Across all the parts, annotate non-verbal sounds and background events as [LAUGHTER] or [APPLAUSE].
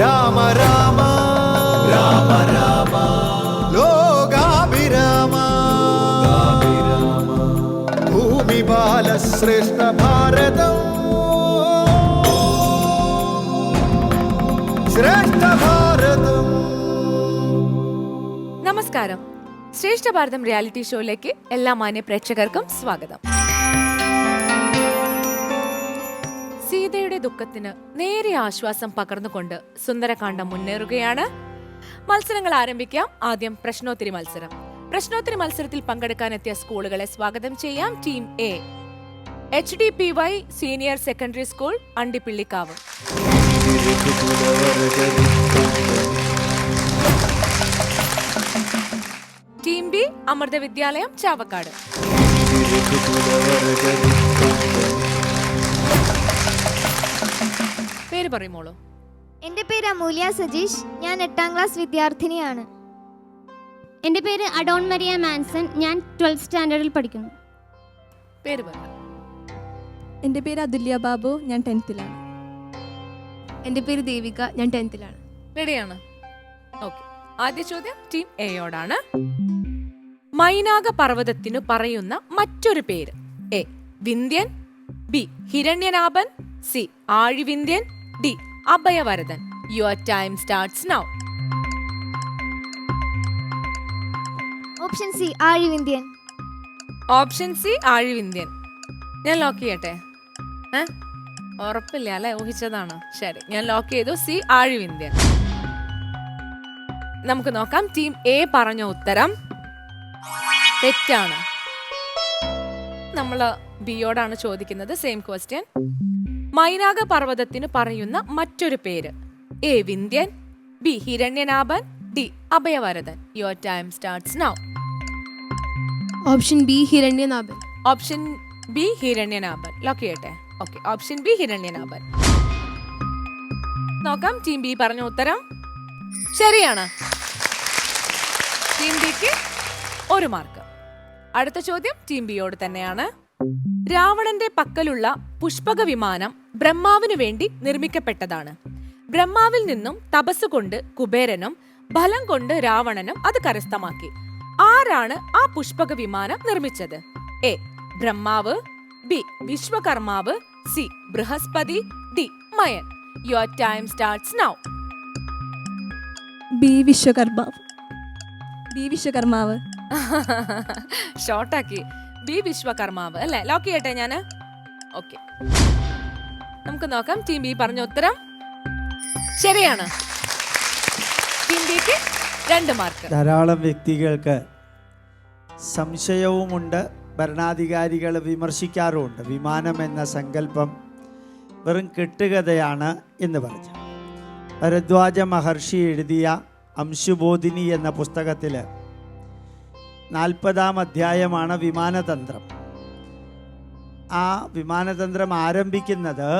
രാമ രാമ. രാമ രാമ ലോകാഭിരാമ. ഭൂമി ബാലശ്രേഷ്ഠ ഭാരതം. ശ്രേഷ്ഠ ഭാരതം. നമസ്കാരം. ശ്രേഷ്ഠ ഭാരതം റിയാലിറ്റി ഷോയിലേക്ക് എല്ലാ മാന്യ പ്രേക്ഷകർക്കും സ്വാഗതം. ദുഃഖത്തിന് നേരെ ആശ്വാസം പകർന്നുകൊണ്ട് സുന്ദരകാന്ഡം മുന്നേറുകയാണ്. മത്സരങ്ങൾ ആരംഭിക്കാം. ആദ്യം പ്രശ്നോത്തരി മത്സരം. പ്രശ്നോത്തരി മത്സരത്തിൽ പങ്കെടുക്കാനെത്തിയ സ്കൂളുകളെ സ്വാഗതം ചെയ്യാം. Team A. H D P Y senior secondary school Andippillikavu. Team B Amrita Vidyalayam Chavakkad. പേര് പറയുമോളൂ? എന്റെ പേര് അമൂല്യ സജീഷ്. ഞാൻ എട്ടാം ക്ലാസ് വിദ്യാർത്ഥിനിയാണ്. എന്റെ പേര് അഡോൺ മരിയ മാൻസൺ. ഞാൻ ട്വൽത്ത് സ്റ്റാൻഡേർഡിൽ പഠിക്കുന്നു. പേര് പറ. എന്റെ പേര് അതുല്യ ബാബു. ഞാൻ ടെൻത്തിലാണ്. എന്റെ പേര് ദേവിക. ഞാൻ ടെൻത്തിലാണ്. റെഡിയാണ്? ഓക്കെ. ആദ്യ ചോദ്യം ടീം എയോടാണ്. മൈനാക പർവതത്തിനു പറയുന്ന മറ്റൊരു പേര്. A Vindhyan. B Hiranyanabhan. C Azhivindhyan. D Abhayavarathan your time starts now option C Azhivindhyan option C Azhivindhyan ഞാൻ ലോക്ക് ചെയ്യട്ടെ? ഏ? ഉറപ്പില്ല അല്ലെ? ഊഹിച്ചതാണ്. ശരി. ഞാൻ ലോക്ക് ചെയ്തു. സി ആഴിവിന്ധ്യൻ നമുക്ക് നോക്കാം. ടീം എ പറഞ്ഞ ഉത്തരം തെറ്റാണ്. നമ്മൾ ബിയോടാണ് ചോദിക്കുന്നത്. സെയിം ക്വസ്റ്റ്യൻ മൈനാക പർവതത്തിന് പറയുന്ന മറ്റൊരു പേര്. A Vindhyan B Hiranyanabhan D Abhayavarathan your time starts now option B Hiranyanabhan. Option B Hiranyanabhan. Lock ചെയ്യട്ടെ? Okay option B Hiranyanabhan. നോക്കാം ടീം ബി പറഞ്ഞ ഉത്തരം? ശരിയാണ്. ടീം ബിക്ക് ഒരു മാർക്ക് അടുത്ത ചോദ്യം ടീം ബിയോട് തന്നെയാണ്. രാവണന്റെ പക്കലുള്ള പുഷ്പക വിമാനം ബ്രഹ്മാവിനു വേണ്ടി നിർമ്മിക്കപ്പെട്ടതാണ്. ബ്രഹ്മാവിൽ നിന്നും തപസ് കൊണ്ട് കുബേരനും ബലം കൊണ്ട് രാവണനും അത് കരസ്ഥമാക്കി. ആരാണ് ആ പുഷ്പക വിമാനം നിർമ്മിച്ചത്? A. Brahmav B. Vishwakarmav C. Brihaspati D. Mayan. Your time starts now. B. Vishwakarmav. B. Vishwakarmav. [LAUGHS] ഷോർട്ടാക്കി. B. വിശ്വകർമാവ്. അല്ലേ? ലോക്ക് ചെയ്യട്ടെ ഞാൻ ഓക്കെ. നമുക്ക് നോക്കാം. ടീം ബി പറഞ്ഞ ഉത്തരം ശരിയാണ്. ടീം ബിക്ക് രണ്ട് മാർക്ക്. ധാരാളം വ്യക്തികൾക്ക് സംശയവുമുണ്ട്. ഭരണാധികാരികൾ വിമർശിക്കാറുമുണ്ട്. വിമാനം എന്ന സങ്കല്പം വെറും കെട്ടുകഥയാണ് എന്ന് പറഞ്ഞു. ഭരദ്വാജ മഹർഷി എഴുതിയ അംശുബോധിനി എന്ന പുസ്തകത്തിൽ നാൽപ്പതാം അധ്യായമാണ് വിമാനതന്ത്രം. ആ വിമാനതന്ത്രം ആരംഭിക്കുന്നത്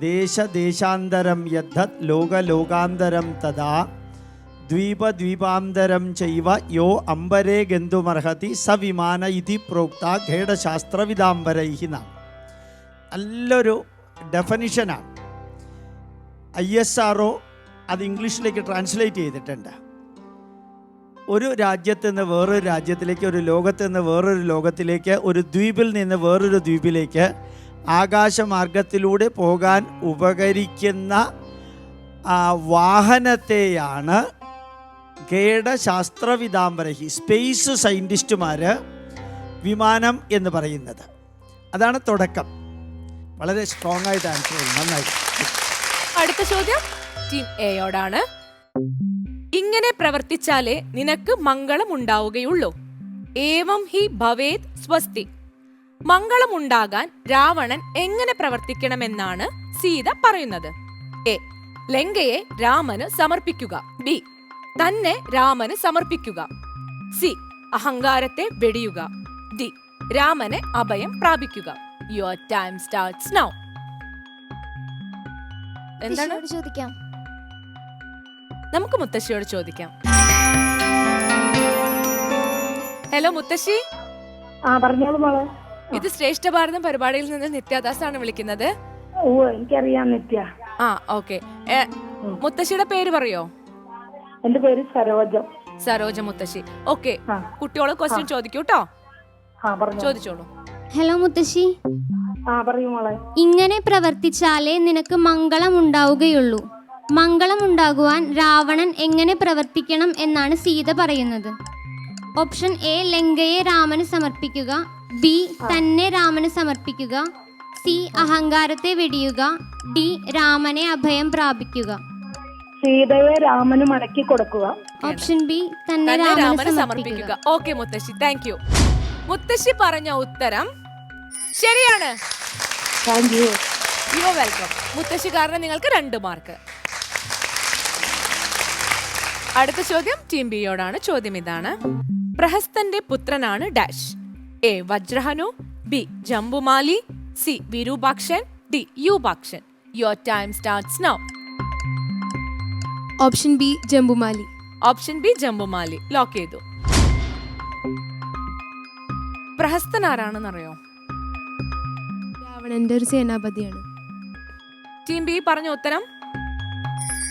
ദേശദേശാന്തരം യദ്ധത് ലോകലോകാന്തരം തഥാ ദ്വീപദ്വീപാന്തരം ചെയ്വ യോ അംബരേ ഗന്തുമർഹതി വിമാന ഇതി പ്രോക്ത ഖേടശാസ്ത്രവിദാംബരൈഹി നാം. നല്ലൊരു ഡെഫനിഷനാണ് ഐ എസ് ആർ ഒ അത് ഇംഗ്ലീഷിലേക്ക് ട്രാൻസ്ലേറ്റ് ചെയ്തിട്ടുണ്ട്. ഒരു രാജ്യത്ത് നിന്ന് വേറൊരു രാജ്യത്തിലേക്ക് ഒരു ലോകത്ത് നിന്ന് വേറൊരു ലോകത്തിലേക്ക് ഒരു ദ്വീപിൽ നിന്ന് വേറൊരു ദ്വീപിലേക്ക് ആകാശമാർഗത്തിലൂടെ പോകാൻ ഉപകരിക്കുന്ന വാഹനത്തെയാണ് ഗേഡശാസ്ത്രവിദാംബരഹി സ്പേസ് സയന്റിസ്റ്റുമാർ വിമാനം എന്ന് പറയുന്നത്. അതാണ് തുടക്കം. വളരെ സ്ട്രോങ് ആയിട്ട് ആൻസർ നന്നായി. അടുത്ത ചോദ്യം ടീം എയോടാണ്. ഇങ്ങനെ പ്രവർത്തിച്ചാലേ നിനക്ക് മംഗളം ഉണ്ടാവുകയുള്ളൂ. ഏവം ഹി ഭവേത് സ്വസ്തി. മംഗളം ഉണ്ടാകാൻ രാവണൻ എങ്ങനെ പ്രവർത്തിക്കണമെന്നാണ് സീത പറയുന്നത്. എ. ലങ്കയെ രാമന് സമർപ്പിക്കുക. ബി. തന്നെ രാമന് സമർപ്പിക്കുക. സി. അഹങ്കാരത്തെ വെടിയുക. ഡി. രാമനെ അഭയം പ്രാപിക്കുക. യുവർ ടൈം സ്റ്റാർട്ട്സ് നൗ എന്താണ്? ചോദിക്കാം. നമുക്ക് മുത്തശ്ശിയോട് ചോദിക്കാം. ഹലോ മുത്തശ്ശി? ആ പറഞ്ഞോളൂ മോളെ. ഇത് ശ്രേഷ്ഠ ഭാരതം പരിപാടിയിൽ നിന്ന് നിത്യദാസ് ആണ് വിളിക്കുന്നത്. ഓ എനിക്കറിയാം നിത്യ. ആ ഓക്കെ. മുത്തശ്ശിയുടെ പേര് പറയോ? എന്റെ പേര് സരോജ. സരോജ മുത്തശ്ശി. ഓക്കെ. കുട്ടികളെ ക്വസ്റ്റ്യൻ ചോദിക്കൂ കേട്ടോ ആ പറഞ്ഞു ചോദിച്ചോളൂ. ഹലോ മുത്തശ്ശി. ആ പറയൂ മോളെ. ഇങ്ങനെ പ്രവർത്തിച്ചാലേ നിനക്ക് മംഗളം ഉണ്ടാവുകയുള്ളൂ. മംഗളം ഉണ്ടാകുവാൻ രാവണൻ എങ്ങനെ പ്രവർത്തിക്കണം എന്നാണ് സീത പറയുന്നത്. ഓപ്ഷൻ എ ലങ്കയെ രാമന് സമർപ്പിക്കുക. ബി തന്നെ രാമന് സമർപ്പിക്കുക. സി അഹങ്കാരത്തെ വെടിയുക. ഡി രാമനെ അഭയം പ്രാപിക്കുക. സീതയെ രാമന് മടക്കി കൊടുക്കുക. ഓപ്ഷൻ ബി തന്നെ രാമന് സമർപ്പിക്കുക. ഓക്കെ മുത്തശ്ശി. Thank you. മുത്തശ്ശി പറഞ്ഞ ഉത്തരം ശരിയാണ്. Thank you. യു വെൽക്കം മുത്തശ്ശി കാരണം നിങ്ങൾക്ക് രണ്ട് മാർക്ക് അടുത്ത ചോദ്യം ടീം ബിയോടാണ്. ചോദ്യം ഇതാണ്. പ്രഹസ്തന്റെ പുത്രനാണ് dash. A. Vajrahanu B. Jambumali C. Virupakshan D. Yupakshan. Your time starts now option B Jambumali option B Jambumali lock ചെയ്തു. പ്രഹസ്തൻ ആരാണെന്നറിയോ രാവണന്റെ ഒരു സേനാപതിയാണ്. ടീം ബി പറഞ്ഞ ഉത്തരം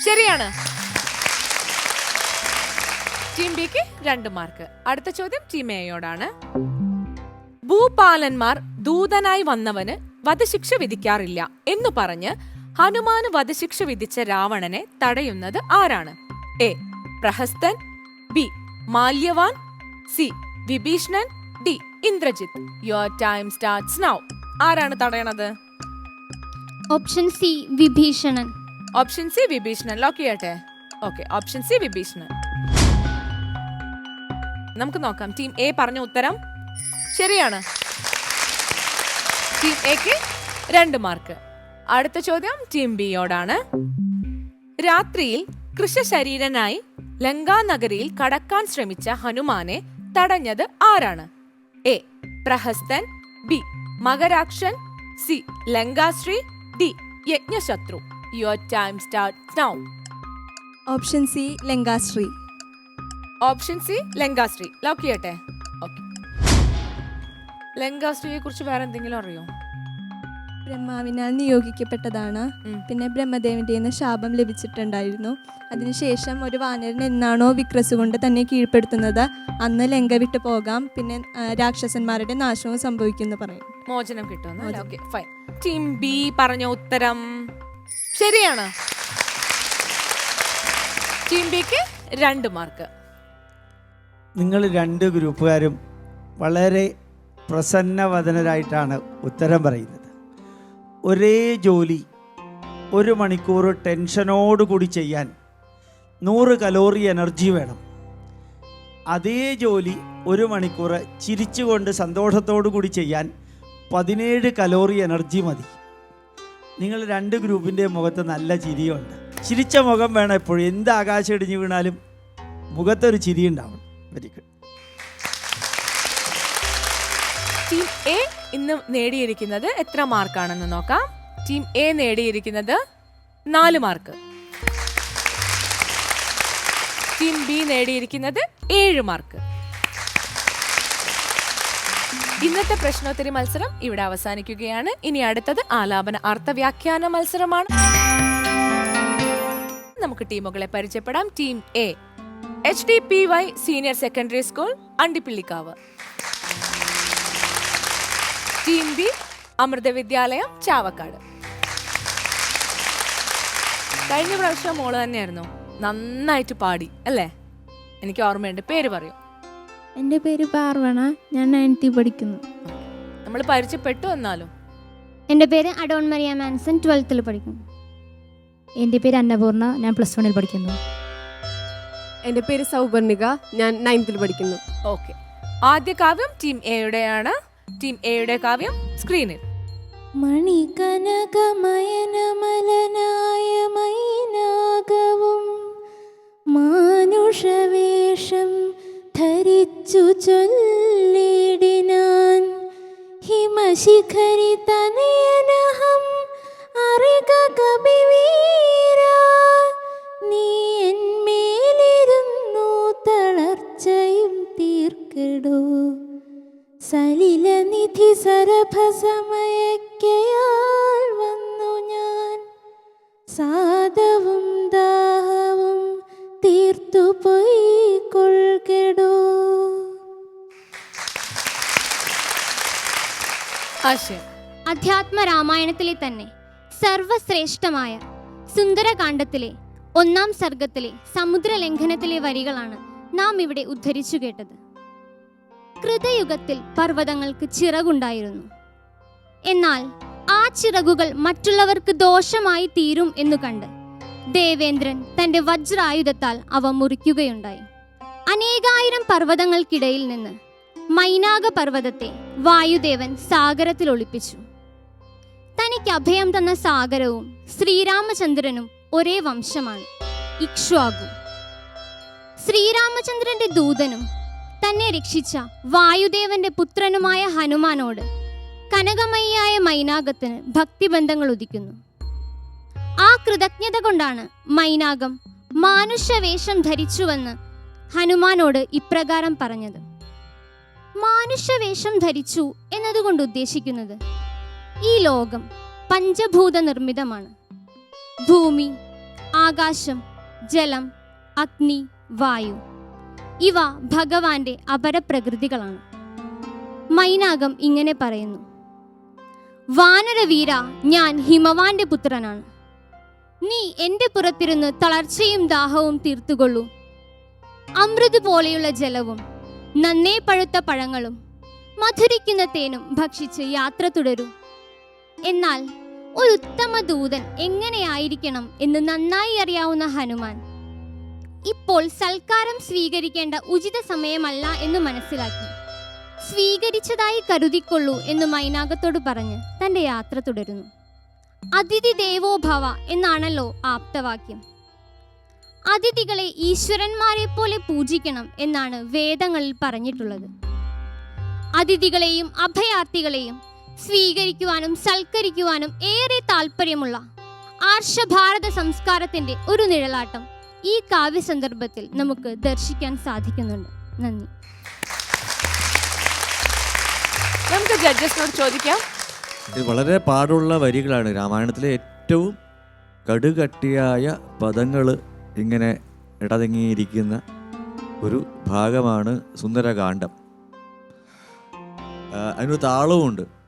ശരിയാണ്. ടീം ബിക്ക് രണ്ട് മാർക്ക് അടുത്ത ചോദ്യം ടീം എയോടാണ് ഭൂപാലന്മാർ ദൂതനായി വന്നവന് വധശിക്ഷ വിധിക്കാറില്ല എന്ന് പറഞ്ഞ് ഹനുമാന് വധശിക്ഷ വിധിച്ച രാവണനെ തടയുന്നത് ആരാണ്? A. Prahasthan B. Malyavan C. Vibhishanan D. Indrajith. Your time starts now ആരാണ് തടയണത്? Option C Vibhishanan. Option C Vibhishanan. Lock ചെയ്യട്ടെ? Okay option C Vibhishanan. നമുക്ക് നോക്കാം. ടീം എ പറഞ്ഞ ഉത്തരം ശരിയാണ്. ടീം എക്ക് രണ്ട് മാർക്ക് അടുത്ത ചോദ്യം ടീം ബിയോടാണ് രാത്രിയിൽ കൃഷശരീരനായി ലങ്കാനഗരിയിൽ കടക്കാൻ ശ്രമിച്ച ഹനുമാനെ തടഞ്ഞത് ആരാണ്? A. Prahasthan B. Makarakshan C. Lankashree D. Yajnashatru. Your time start now option C Lankashree. Option C Lankashree lock ചെയ്യട്ടെ? ഓക്കെ. ലങ്കാശ്രീയെ കുറിച്ച് വേറെ എന്തെങ്കിലും അറിയോ? ബ്രഹ്മാവിനാൽ നിയോഗിക്കപ്പെട്ടതാണ്. പിന്നെ ബ്രഹ്മദേവന്റെ നിന്ന് ശാപം ലഭിച്ചിട്ടുണ്ടായിരുന്നു. അതിനുശേഷം ഒരു വാനരൻ എന്നാണോ വിക്രസ് കൊണ്ട് തന്നെ കീഴ്പ്പെടുത്തുന്നത്. അന്ന് ലങ്ക വിട്ടു പോകാം. പിന്നെ രാക്ഷസന്മാരുടെ നാശവും സംഭവിക്കുന്നു പറയും. മോചനം കിട്ടുന്നു ഓക്കെ ഫൈൻ ടീം ബി പറഞ്ഞ ഉത്തരം ശരിയാണ്. ടീം ബിക്ക് രണ്ട് മാർക്ക്. നിങ്ങൾ രണ്ട് ഗ്രൂപ്പുകാരും വളരെ പ്രസന്നവദനരായിട്ടാണ് ഉത്തരം പറയുന്നത്. ഒരേ ജോലി ഒരു മണിക്കൂർ ടെൻഷനോടുകൂടി ചെയ്യാൻ നൂറ് കലോറി എനർജി വേണം. അതേ ജോലി ഒരു മണിക്കൂർ ചിരിച്ചുകൊണ്ട് സന്തോഷത്തോടു കൂടി ചെയ്യാൻ പതിനേഴ് കലോറി എനർജി മതി. നിങ്ങൾ രണ്ട് ഗ്രൂപ്പിന്റെ മുഖത്ത് നല്ല ചിരിയുണ്ട്. ചിരിച്ച മുഖം വേണം എപ്പോഴും. എന്ത് ആകാശം ഇടിഞ്ഞു വീണാലും മുഖത്തൊരു ചിരി ഉണ്ടാവണം വെരി ഗുഡ് ടീം എ ഇന്ന് നേടിയിരിക്കുന്നത് എത്ര മാർക്കാണെന്ന് നോക്കാം. ടീം എ നേടിയിരിക്കുന്നത് നാല് മാർക്ക്. ടീം ബി നേടിയിരിക്കുന്നത് ഏഴ് മാർക്ക്. ഇന്നത്തെ പ്രശ്നോത്തരി മത്സരം ഇവിടെ അവസാനിക്കുകയാണ്. ഇനി അടുത്തത് ആലാപന അർത്ഥവ്യാഖ്യാന മത്സരമാണ്. നമുക്ക് ടീമുകളെ പരിചയപ്പെടാം. Team A H D P Y senior secondary school Andippillikavu team B Amrita Vidyalayam Chavakkad കഴിഞ്ഞ പ്രാവശ്യം മോൾ തന്നെയായിരുന്നു. നന്നായിട്ട് പാടി അല്ലേ? എനിക്ക് ഓർമ്മയുണ്ട്. പേര് പറയൂ. എന്റെ പേര് പാർവണ. ഞാൻ നയൻത്തി പഠിക്കുന്നു. നമ്മൾ പരിചയപ്പെട്ടു എന്നാലും. എന്റെ പേര് അഡോൺ മരിയ മാൻസൺ ട്വൽത്തിൽ പഠിക്കുന്നു. എന്റെ പേര് അന്നപൂർണ. ഞാൻ പ്ലസ് വണ്ണിൽ പഠിക്കുന്നു. എന്റെ പേര് സൗപർണിക ഞാൻ നയൻത്തിൽ പഠിക്കുന്നു. ഓക്കെ ആദ്യ കാവ്യം ടീം എയുടെയാണ് ടീം എയുടെ കാവ്യം സ്ക്രീനിൽ മണികനകമയനമലനായ മൈനാകവും മാനുഷവേഷം ധരിച്ചു ചൊല്ലിടിനാൻ ഹിമശിഖരി തന്നെ. സർവശ്രേഷ്ഠമായ സുന്ദരകാന്ഡത്തിലെ ഒന്നാം സർഗത്തിലെ സമുദ്രലംഘനത്തിലെ വരികളാണ് നാം ഇവിടെ ഉദ്ധരിച്ചു കേട്ടത്. കൃതയുഗത്തിൽ പർവതങ്ങൾക്ക് ചിറകുണ്ടായിരുന്നു. എന്നാൽ ആ ചിറകുകൾ മറ്റുള്ളവർക്ക് ദോഷമായി തീരും എന്നു കണ്ട് ദേവേന്ദ്രൻ തന്റെ വജ്രായുധത്താൽ അവ മുറിക്കുകയുണ്ടായി. അനേകായിരം പർവതങ്ങൾക്കിടയിൽ നിന്ന് മൈനാക പർവതത്തെ വായുദേവൻ സാഗരത്തിൽ ഒളിപ്പിച്ചു തനിക്ക് അഭയം തന്ന സാഗരവും ശ്രീരാമചന്ദ്രനും ഒരേ വംശമാണ്. ഇക്ഷ്വാകു. ശ്രീരാമചന്ദ്രന്റെ ദൂതനും തന്നെ രക്ഷിച്ച വായുദേവന്റെ പുത്രനുമായ ഹനുമാനോട് കനകമയ്യായ മൈനാകത്തിന് ഭക്തിബന്ധങ്ങൾ ഉദിക്കുന്നു. ആ കൃതജ്ഞത കൊണ്ടാണ് മൈനാകം മാനുഷവേഷം ധരിച്ചുവെന്ന് ഹനുമാനോട് ഇപ്രകാരം പറഞ്ഞത്. മാനുഷവേഷം ധരിച്ചു എന്നതുകൊണ്ട് ഉദ്ദേശിക്കുന്നത് ഈ ലോകം പഞ്ചഭൂത നിർമ്മിതമാണ് ഭൂമി ആകാശം ജലം അഗ്നി വായു. ഇവ ഭഗവാന്റെ അപരപ്രകൃതികളാണ്. മൈനാകം ഇങ്ങനെ പറയുന്നു. വാനരവീര ഞാൻ ഹിമവാന്റെ പുത്രനാണ്. നീ എന്റെ പുറത്തിരുന്ന് തളർച്ചയും ദാഹവും തീർത്തുകൊള്ളൂ. അമൃത് പോലെയുള്ള ജലവും നന്നേ പഴുത്ത പഴങ്ങളും മധുരിക്കുന്ന തേനും ഭക്ഷിച്ച് യാത്ര തുടരൂ. എന്നാൽ ഒരു ഉത്തമ ദൂതൻ എങ്ങനെയായിരിക്കണം എന്ന് നന്നായി അറിയാവുന്ന ഹനുമാൻ. ഇപ്പോൾ സൽക്കാരം സ്വീകരിക്കേണ്ട ഉചിത സമയമല്ല എന്ന് മനസ്സിലാക്കി. സ്വീകരിച്ചതായി കരുതിക്കൊള്ളൂ എന്ന് മൈനാകത്തോട് പറഞ്ഞ് തന്റെ യാത്ര തുടരുന്നു. അതിഥി ദേവോ ഭവ എന്നാണല്ലോ ആപ്തവാക്യം. അതിഥികളെ ഈശ്വരന്മാരെ പോലെ പൂജിക്കണം എന്നാണ് വേദങ്ങളിൽ പറഞ്ഞിട്ടുള്ളത്. അതിഥികളെയും അഭയാർത്ഥികളെയും സ്വീകരിക്കുവാനും സൽക്കരിക്കുവാനും ഏറെ താല്പര്യമുള്ള ആർഷഭാരത സംസ്കാരത്തിന്റെ ഒരു നിഴലാട്ടം ഈ കാവ്യ സന്ദർഭത്തിൽ നമുക്ക് ദർശിക്കാൻ സാധിക്കുന്നുണ്ട്. നന്ദി. നമുക്ക് ജഡ്ജസിനോട് ചോദിക്കാം. ഇത് വളരെ പാടുള്ള വരികളാണ്. രാമായണത്തിലെ ഏറ്റവും കടുകട്ടിയായ പദങ്ങൾ ഇങ്ങനെ ഇടതിങ്ങിയിരിക്കുന്ന ഒരു ഭാഗമാണ് സുന്ദരകാന്ഡം. അതിനൊരു താളവുമുണ്ട്.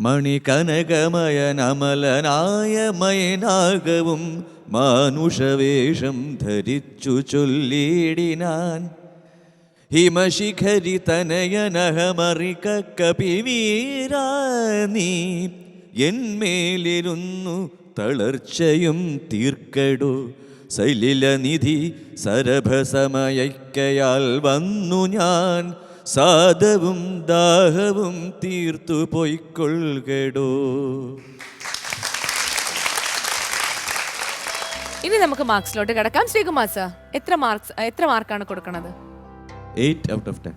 മണി കനകമയനമലനായ മയനാകവും മാനുഷവേഷം ധരിച്ചു ചൊല്ലിടിനാൻ ഹിമശിഖരി തനയനഹമറിക കപിവീരാ നീ എന്മേലിരുന്നു തളർച്ചയും തീർക്കടു. സലിലനിധി സരഭസമയക്കയാൽ വന്നു ഞാൻ. സാധവും ദാഹവും തീർത്തു പോയിക്കൊള്ളുകടോ. ഇനി നമുക്ക് മാർക്സിലോട്ട് കിടക്കാം. ശ്രീകുമാർ സർ എത്ര മാർക്സ് എത്ര മാർക്കാണ് കൊടുക്കുന്നത് eight out of ten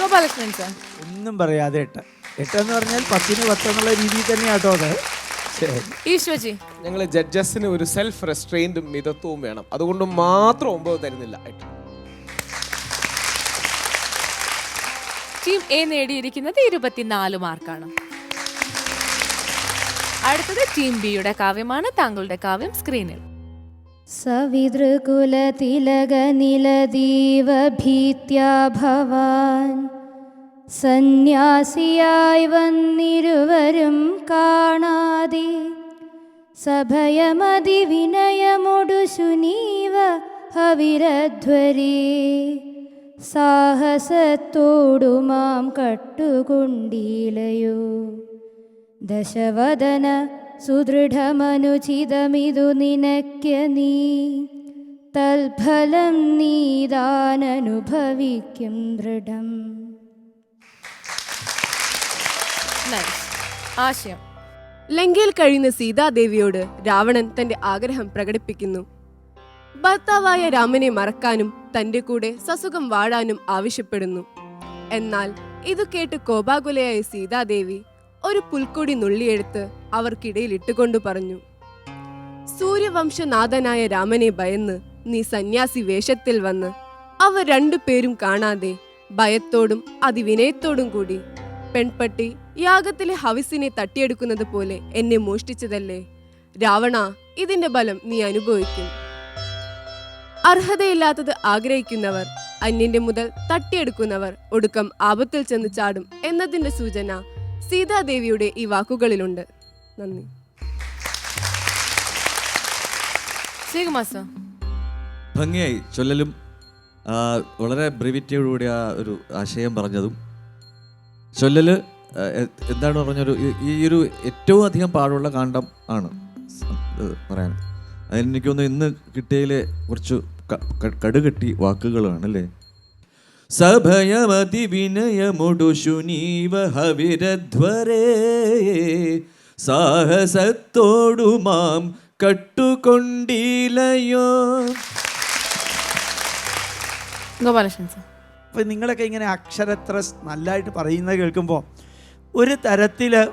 Gopalakrishnan sir. ഒന്നും പറയാതെ എട്ട്. എട്ട് എന്ന് പറഞ്ഞാൽ പത്തിന് പത്ത് എന്നുള്ള രീതിയിൽ തന്നെയാട്ടോ അത്. ശരി. ഈശ്വജി ഞങ്ങൾ ജഡ്ജസിന് ഒരു സെൽഫ് റെസ്ട്രെയിന്റും മിതത്വവും വേണം. അതുകൊണ്ട് മാത്രം ഒമ്പത് തരുന്നില്ല. എട്ട്. ടീം എ നേടിയിരിക്കുന്നത് ഇരുപത്തിനാല് മാർക്കാണ്. അടുത്തത് ടീം ബിയുടെ കാവ്യമാണ്. താങ്കളുടെ കാവ്യം സ്ക്രീനിൽ. സവിതൃകുലതിലകനിലദീവഭീത്യാ ഭവാൻ സന്യാസിയായി വന്നിരുവരും കാണാതെ. സഭയമതി വിനയമൊടുശുനീവ ഹവിരധ്വരേ. സാഹസത്തോടു മാം കട്ടുകൊണ്ടീലയോ ദശവദന സുദൃഢമനുചിതമിതു നിനക്ക് നീ. തൽഫലം നീതാനനുഭവിക്കും ദൃഢം. ആശയം. ലങ്കയിൽ കഴിയുന്ന സീതാദേവിയോട് രാവണൻ തന്റെ ആഗ്രഹം പ്രകടിപ്പിക്കുന്നു. ഭർത്താവായ രാമനെ മറക്കാനും തന്റെ കൂടെ സസുഖം വാഴാനും ആവശ്യപ്പെടുന്നു. എന്നാൽ ഇത് കേട്ട് കോപാകുലയായ സീതാദേവി ഒരു പുൽക്കൊടി നുള്ളിയെടുത്ത് അവർക്കിടയിൽ ഇട്ടുകൊണ്ട് പറഞ്ഞു സൂര്യവംശനാഥനായ രാമനെ ഭയന്ന് നീ സന്യാസി വേഷത്തിൽ വന്ന് അവർ രണ്ടുപേരും കാണാതെ ഭയത്തോടും അതിവിനയത്തോടും കൂടി പെൺപട്ടി യാഗത്തിലെ ഹവിസിനെ തട്ടിയെടുക്കുന്നത് പോലെ എന്നെ മോഷ്ടിച്ചതല്ലേ? രാവണ ഇതിന്റെ ബലം നീ അനുഭവിക്കും. അർഹതയില്ലാത്തത് ആഗ്രഹിക്കുന്നവർ അന്യന്റെ മുതൽ തട്ടിയെടുക്കുന്നവർ ഒടുക്കം ആപത്തിൽ ചെന്ന് ചാടും എന്നതിന്റെ സൂചന സീതാദേവിയുടെ ഈ വാക്കുകളിലുണ്ട്. നന്ദി. ഭംഗിയായി ചൊല്ലലും വളരെ ബ്രിവിറ്റിയോടുകൂടി ആ ഒരു ആശയം പറഞ്ഞതും. ചൊല്ലല് എന്താണ് പറഞ്ഞൊരു ഈ- ഈ ഒരു ഏറ്റവും അധികം പാടുള്ള കാണ്ഡം ആണ് പറയാൻ. അതെനിക്കൊന്ന് ഇന്ന് കിട്ടിയതിലെ കുറച്ച് കടുകെട്ടി വാക്കുകളാണ് അല്ലേ സഭയമതി വിനയമൊടു ശുനീവ ഹവിരധ്വരേ സാഹസത്തോടു മാം കട്ടുകൊണ്ടിലയോ? അപ്പൊ നിങ്ങളൊക്കെ ഇങ്ങനെ അക്ഷരത്ര നല്ലതായിട്ട് പറയുന്നത് കേൾക്കുമ്പോൾ ഒരു തരത്തിൽ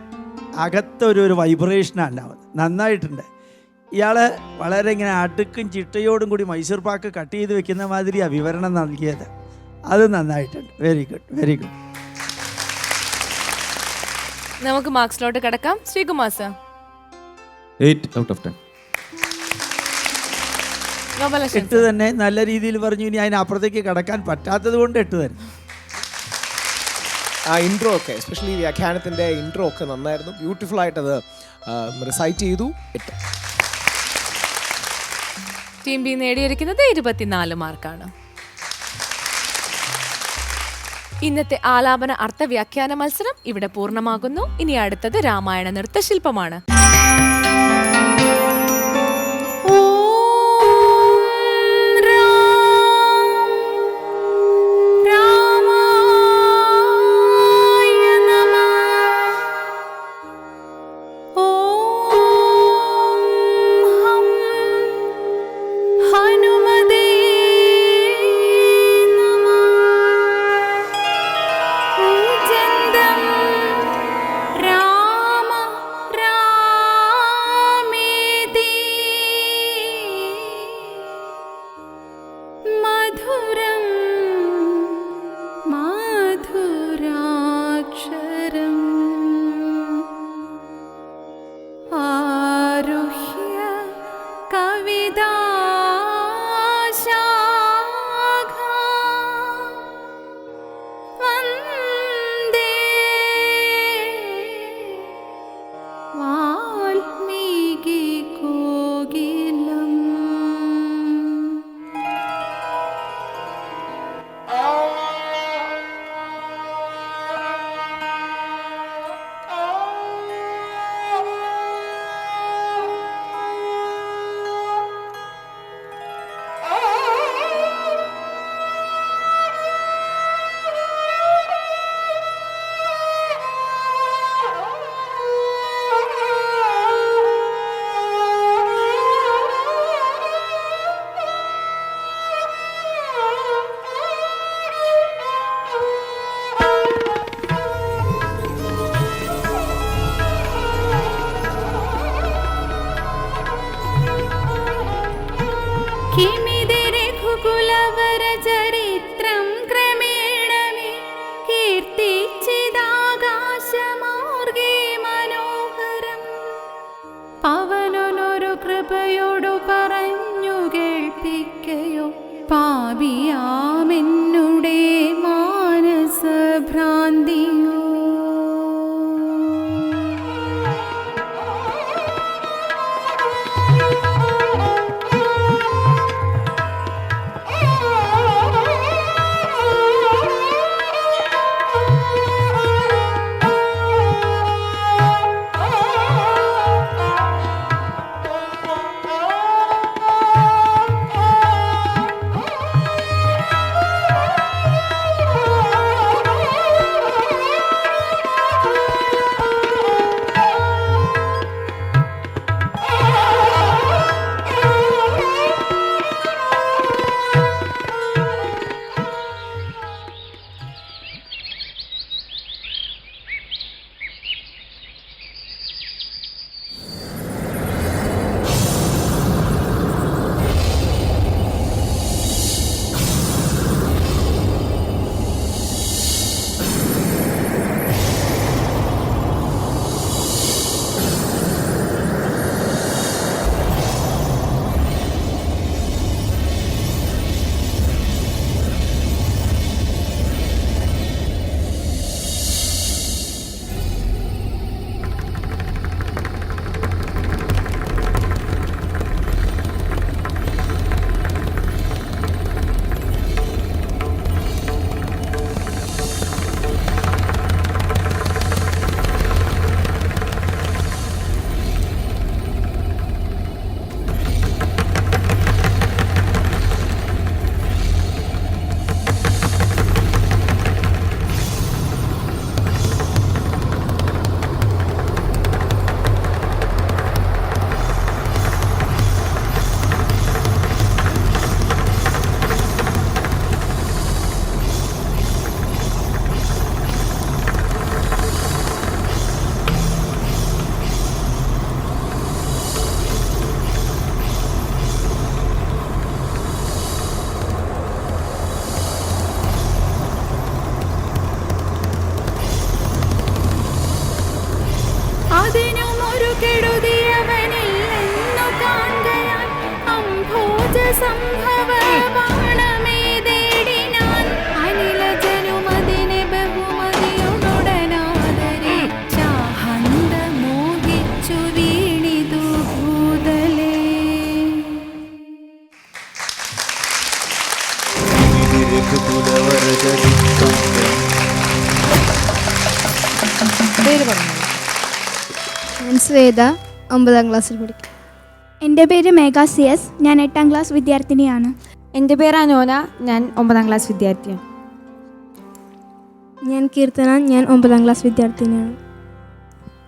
അകത്തൊരു ഒരു വൈബ്രേഷനാണ് ഉണ്ടാവുന്നത് നന്നായിട്ടുണ്ട്. ഇയാൾ വളരെ ഇങ്ങനെ അടുക്കും ചിട്ടയോടും കൂടി മൈസൂർ പാക്ക് കട്ട് ചെയ്ത് വെക്കുന്ന മാതിരിയാണ് വിവരണം നൽകിയത്. അത് നന്നായിട്ടുണ്ട്. വെരി ഗുഡ് വെരി ഗുഡ് നമുക്ക് മാർക്സിലോട്ട് കിടക്കാം. Sreekumar sir eight out of ten എട്ട് തന്നെ നല്ല രീതിയിൽ പറഞ്ഞു. ഇനി അതിനപ്പുറത്തേക്ക് കടക്കാൻ പറ്റാത്തത് കൊണ്ട് എട്ട് തന്നെ. ആ ഇൻട്രോ ഒക്കെ എസ്പെഷ്യലി വ്യാഖ്യാനത്തിന്റെ ഇൻട്രോ ഒക്കെ നന്നായിരുന്നു. ബ്യൂട്ടിഫുൾ ആയിട്ടത് അത് റിസൈറ്റ് ചെയ്തു. എട്ട്. ടീം ബി നേടിയിരിക്കുന്നത് ഇരുപത്തിനാല് മാർക്കാണ്. ഇന്നത്തെ ആലാപന അർത്ഥവ്യാഖ്യാന മത്സരം ഇവിടെ പൂർണമാകുന്നു. ഇനി അടുത്തത് രാമായണ നൃത്തശില്പമാണ്. ವಿಧಾ കെടുതിയവനില്ലെന്നു കാണുകയാൻ അംഭോജ സംഭ ശ്വേത ഒമ്പതാം ക്ലാസ്സിൽ പഠിക്കും. എന്റെ പേര് മേഘ സി എസ്. ഞാൻ എട്ടാം ക്ലാസ് വിദ്യാർത്ഥിനിയാണ്. എന്റെ പേര് അനോന. ഞാൻ ഒമ്പതാം ക്ലാസ് വിദ്യാർത്ഥിയാണ്. ഞാൻ കീർത്തന. ഞാൻ ഒമ്പതാം ക്ലാസ് വിദ്യാർത്ഥിനിയാണ്.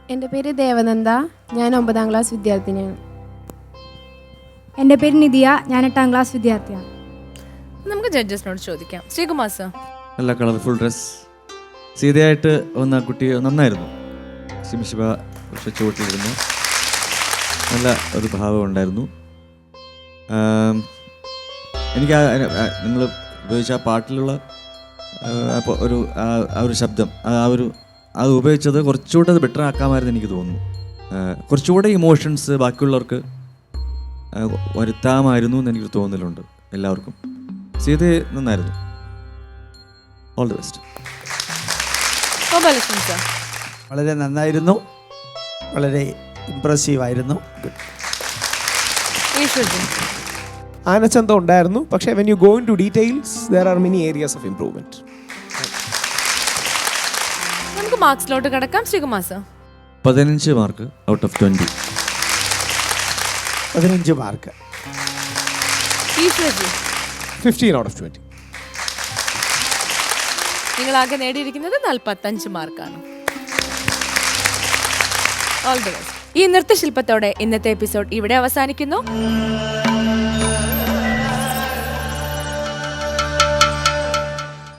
എന്റെ പേര് ദേവനന്ദ. ഞാൻ ഒമ്പതാം ക്ലാസ് വിദ്യാർത്ഥിനിയാണ്. എന്റെ പേര് നിധിയ. ഞാൻ എട്ടാം ക്ലാസ് വിദ്യാർത്ഥിയാണ്. നമുക്ക് ജഡ്ജസിനോട് ചോദിക്കാം. ശ്രീകുമാർ സർ. നല്ല കളർഫുൾ ഡ്രസ് സീതയായിട്ട് വന്ന കുട്ടി നന്നായിരുന്നു. ശിംശിബ ചുവട്ടിലിരുന്നു നല്ല ഒരു ഭാവം ഉണ്ടായിരുന്നു. ആം, എനിക്ക് നിങ്ങൾ ഉപയോഗിച്ച ആ പാട്ടിലുള്ള അപ്പോൾ ഒരു ആ ഒരു ശബ്ദം ആ ഒരു അത് ഉപയോഗിച്ചത് കുറച്ചുകൂടെ അത് ബെറ്റർ ആക്കാമായിരുന്നു എനിക്ക് തോന്നുന്നു. കുറച്ചുകൂടെ ഇമോഷൻസ് ബാക്കിയുള്ളവർക്ക് വരുത്താമായിരുന്നു എന്ന് എനിക്കൊരു തോന്നലുണ്ട് എല്ലാവർക്കും. സീത നന്നായിരുന്നു. ഓൾ ദി ബെസ്റ്റ് വളരെ നന്നായിരുന്നു. വളരെ ഇമ്പ്രസീവ് ആയിരുന്നു. Good. ആനച്ചന്തം ഉണ്ടായിരുന്നു. പക്ഷേ when you go into details there are many areas of improvement നമുക്ക് മാർക്സിലോട്ട് കിടക്കാം. ശ്രീകുമാർ സർ. പതിനഞ്ച് മാർക്ക് ഔട്ട് ഓഫ് ട്വന്റി പതിനഞ്ച് mark. Fifteen out of twenty നിങ്ങൾ ആകെ നേടിയിരിക്കുന്നത് നാൽപ്പത്തഞ്ച് മാർക്കാണ്. ഈ നൃത്തശില്പത്തോടെ ഇന്നത്തെ എപ്പിസോഡ് ഇവിടെ അവസാനിക്കുന്നു.